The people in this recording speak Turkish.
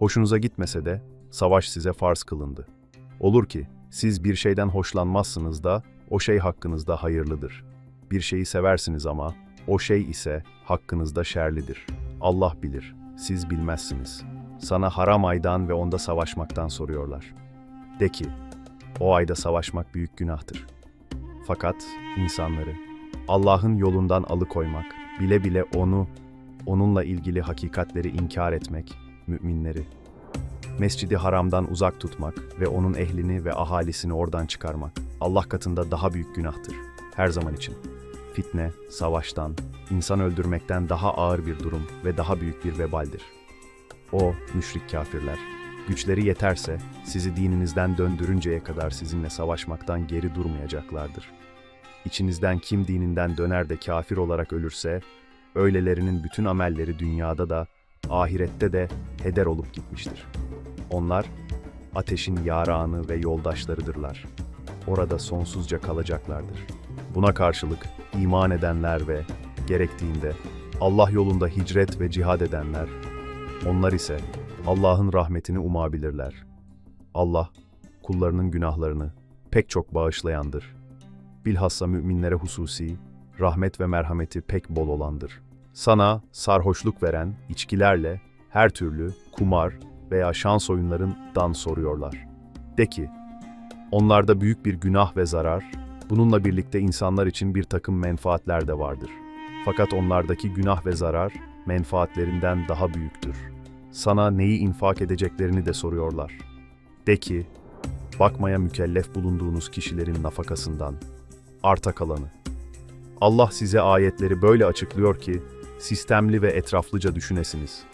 Hoşunuza gitmese de savaş size farz kılındı. Olur ki siz bir şeyden hoşlanmazsınız da o şey hakkınızda hayırlıdır. Bir şeyi seversiniz ama o şey ise hakkınızda şerlidir. Allah bilir, siz bilmezsiniz. Sana haram aydan ve onda savaşmaktan soruyorlar. De ki, o ayda savaşmak büyük günahtır. Fakat insanları Allah'ın yolundan alıkoymak, bile bile onu, onunla ilgili hakikatleri inkar etmek, müminleri, Mescidi Haram'dan uzak tutmak ve onun ehlini ve ahalisini oradan çıkarmak Allah katında daha büyük günahtır. Her zaman için. Fitne, savaştan, insan öldürmekten daha ağır bir durum ve daha büyük bir vebaldir. O, müşrik kafirler, güçleri yeterse sizi dininizden döndürünceye kadar sizinle savaşmaktan geri durmayacaklardır. İçinizden kim dininden döner de kafir olarak ölürse, öylelerinin bütün amelleri dünyada da, ahirette de heder olup gitmiştir. Onlar, ateşin yarağını ve yoldaşlarıdırlar. Orada sonsuzca kalacaklardır. Buna karşılık iman edenler ve gerektiğinde Allah yolunda hicret ve cihad edenler, onlar ise Allah'ın rahmetini umabilirler. Allah, kullarının günahlarını pek çok bağışlayandır. Bilhassa müminlere hususi, rahmet ve merhameti pek bol olandır. Sana sarhoşluk veren içkilerle her türlü kumar veya şans oyunlarından soruyorlar. De ki, onlarda büyük bir günah ve zarar, bununla birlikte insanlar için bir takım menfaatler de vardır. Fakat onlardaki günah ve zarar, menfaatlerinden daha büyüktür. Sana neyi infak edeceklerini de soruyorlar. De ki, bakmaya mükellef bulunduğunuz kişilerin nafakasından, arta kalanı. Allah size ayetleri böyle açıklıyor ki, sistemli ve etraflıca düşünesiniz.